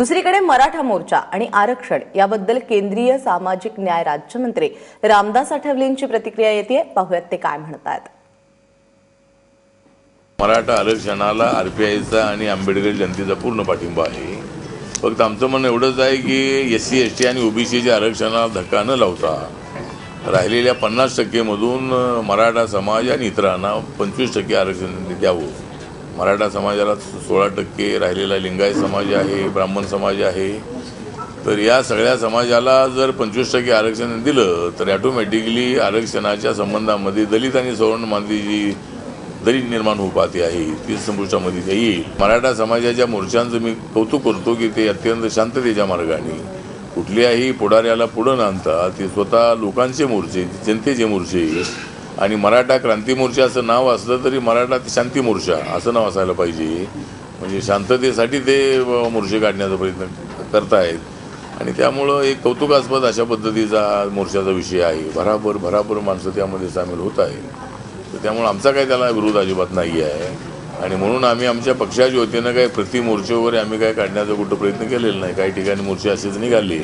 दुसरीकडे मराठा मोर्चा आणि आरक्षण याबद्दल केंद्रीय सामाजिक न्याय राज्यमंत्री रामदास आठवलेंची प्रतिक्रिया येते पाहूयात ते काय म्हणतात. मराठा आरक्षणाला आरपीआयचा आणि आंबेडकर जनतेचा पूर्ण पाठिंबा आहे. फक्त आमचं म्हणणं एवढंच आहे की एस सी एस टी आणि ओबीसीच्या आरक्षणाला धक्का न लावता राहिलेल्या पन्नास टक्केमधून मराठा समाज आणि इतरांना पंचवीस टक्के आरक्षण द्यावं. मराठा समाजाला सोळा टक्के राहिलेला लिंगायत समाज आहे ब्राह्मण समाज आहे. तर या सगळ्या समाजाला जर पंचवीस टक्के आरक्षण दिलं तर ॲटोमॅटिकली आरक्षणाच्या संबंधामध्ये दलित आणि सवर्णमध्ये जी दलित निर्माण होऊ पाहते आहे ती संपुष्टामध्ये येईल. मराठा समाजाच्या मोर्चांचं मी कौतुक करतो की ते अत्यंत शांततेच्या मार्गाने कुठल्याही पुढाऱ्याला पुढं आणतात ते स्वतः लोकांचे मोर्चे जनतेचे मोर्चे आणि मराठा क्रांती मोर्चा असं नाव असलं तरी मराठा शांती मोर्चा असं नाव असायला पाहिजे. म्हणजे शांततेसाठी ते मोर्चे काढण्याचा प्रयत्न करतायत. आणि त्यामुळं एक कौतुकास्पद अशा पद्धतीचा मोर्चाचा विषय आहे. भराभर भराभर माणसं त्यामध्ये सामील होत आहे तर त्यामुळं आमचा काही त्याला विरोध अजिबात नाही आहे आणि म्हणून आम्ही आमच्या पक्षाच्या वतीनं काही प्रति मोर्चे वगैरे आम्ही काय काढण्याचा कुठं प्रयत्न केलेला नाही. काही ठिकाणी मोर्चे असेच निघाले.